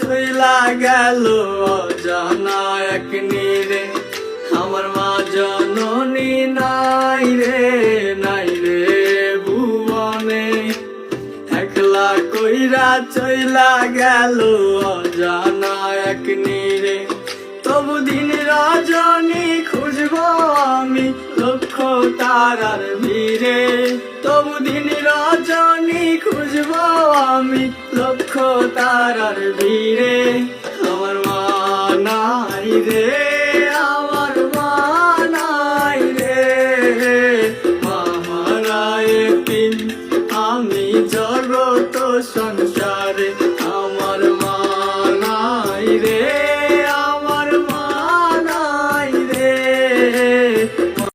চইলা গেল অজানা এক নীরে। আমার মা জননী নাই রে নাই রে ভুবনে একলা কইরা চইলা গেল অজানা এক নীরে। তবু দিন রজনী খুঁজব আমি লক্ষ তারার ভিড়ে। তবু দিন রজনী আমি লক্ষ্য তারার ভিড়ে। আমার মা নাই রে, আমার মা নাই রে। মামারায় পিন আমি জগত সংসারে। আমার মা নাই রে, আমার মা নাই রে।